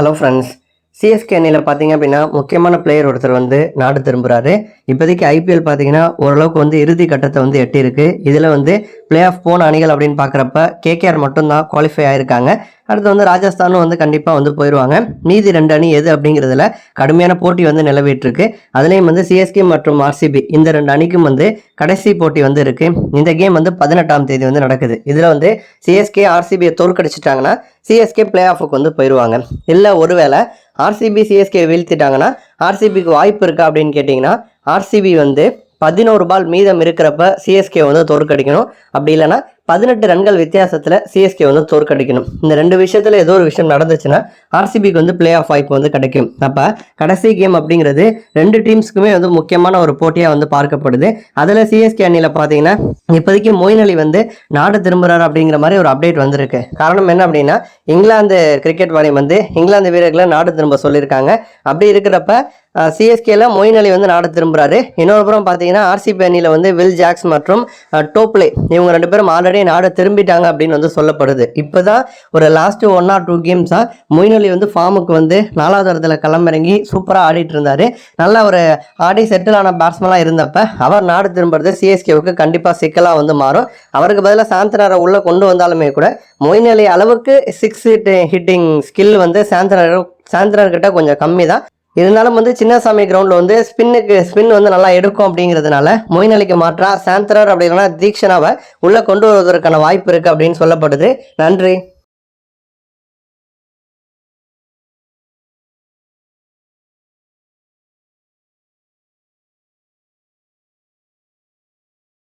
Hello friends CSK அணியில் பார்த்தீங்க அப்படின்னா முக்கியமான பிளேயர் ஒருத்தர் வந்து நாடு திரும்புகிறாரு இப்போதைக்கு ஐபிஎல் பார்த்தீங்கன்னா ஓரளவுக்கு வந்து இறுதி கட்டத்தை வந்து எட்டியிருக்கு. இதில் வந்து பிளே ஆஃப் போன அணிகள் அப்படின்னு பார்க்குறப்ப கேகேஆர் மட்டும்தான் குவாலிஃபை ஆயிருக்காங்க. அடுத்து வந்து ராஜஸ்தானும் வந்து கண்டிப்பாக வந்து போயிடுவாங்க மீதி ரெண்டு அணி எது அப்படிங்கிறதுல கடுமையான போட்டி வந்து நிலவிட்டுருக்கு. அதுலேயும் வந்து சிஎஸ்கே மற்றும் ஆர்சிபி இந்த ரெண்டு அணிக்கும் வந்து கடைசி போட்டி வந்து இருக்குது இந்த கேம் வந்து பதினெட்டாம் தேதி வந்து நடக்குது. இதில் வந்து சிஎஸ்கே ஆர்சிபியை தோற்கடிச்சிட்டாங்கன்னா சிஎஸ்கே பிளே ஆஃபுக்கு வந்து போயிடுவாங்க இல்லை ஒருவேளை ஆர்சிபி சிஎஸ்கே வீழ்த்திட்டாங்கன்னா ஆர்சிபிக்கு வாய்ப்பு இருக்கா அப்படின்னு கேட்டிங்கன்னா ஆர்சிபி வந்து பதினோரு பால் மீதம் இருக்கிறப்ப சிஎஸ்கே வந்து தோற்கடிக்கணும். அப்படி இல்லைன்னா பதினெட்டு ரன்கள் வித்தியாசத்தில் சிஎஸ்கே வந்து தோற்கடிக்கணும் இந்த ரெண்டு விஷயத்தில் ஏதோ ஒரு விஷயம் நடந்துச்சுன்னா ஆர்சிபிக்கு வந்து பிளே ஆஃப் வாய்ப்பு வந்து கிடைக்கும். அப்போ கடைசி கேம் அப்படிங்கிறது ரெண்டு டீம்ஸ்க்குமே வந்து முக்கியமான ஒரு போட்டியாக வந்து பார்க்கப்படுது. அதில் சிஎஸ்கே அணியில் பார்த்தீங்கன்னா இப்போதைக்கு மொயின் அலி வந்து நாடு திரும்புகிறார் அப்படிங்கிற மாதிரி ஒரு அப்டேட் வந்திருக்கு. காரணம் என்ன அப்படின்னா இங்கிலாந்து கிரிக்கெட் வாரியம் வந்து இங்கிலாந்து வீரர்களை நாடு திரும்ப சொல்லியிருக்காங்க. அப்படி இருக்கிறப்ப சிஎஸ்கேல மொயின் அலி வந்து நாட திரும்புறாரு. இன்னொரு புறம் பார்த்தீங்கன்னா ஆர்சிபி அணியில் வந்து வில் ஜாக்ஸ் மற்றும் அஹ், டோப்லே இவங்க ரெண்டு பேரும் ஆல்ரெடி நாட திரும்பிட்டாங்க அப்படின்னு வந்து சொல்லப்படுது. இப்போ தான் ஒரு லாஸ்ட் ஒன் ஆர் டூ கேம்ஸாக மொயின் அலி வந்து ஃபார்முக்கு வந்து நாலாவது இடத்துல களமிறங்கி சூப்பராக ஆடிட்டு இருந்தார். நல்ல ஒரு ஆடி செட்டில் ஆன பேட்ஸ்மேனாக இருந்தப்ப அவர் நாடு திரும்புறது சிஎஸ்கேவுக்கு கண்டிப்பாக சிக்கலாக வந்து மாறும். அவருக்கு பதிலாக சாந்தனாரை உள்ளே கொண்டு வந்தாலுமே கூட மொயின் அலி அளவுக்கு சிக்ஸ் ஹிட்டிங் ஸ்கில் வந்து சாந்தனர் சாந்தனர்கிட்ட கொஞ்சம் கம்மி தான் இருந்தாலும் வந்து சின்னசாமி கிரவுண்டில் வந்து ஸ்பின்னுக்கு ஸ்பின் வந்து நல்லா எடுக்கும் அப்படிங்கிறதுனால மொயின் அலிக்கு மாற்றா சாந்தரர் அப்படி இல்லைன்னா தீக்ஷனாவை உள்ளே கொண்டு வருவதற்கான வாய்ப்பு இருக்குது அப்படின்னு சொல்லப்படுது. நன்றி.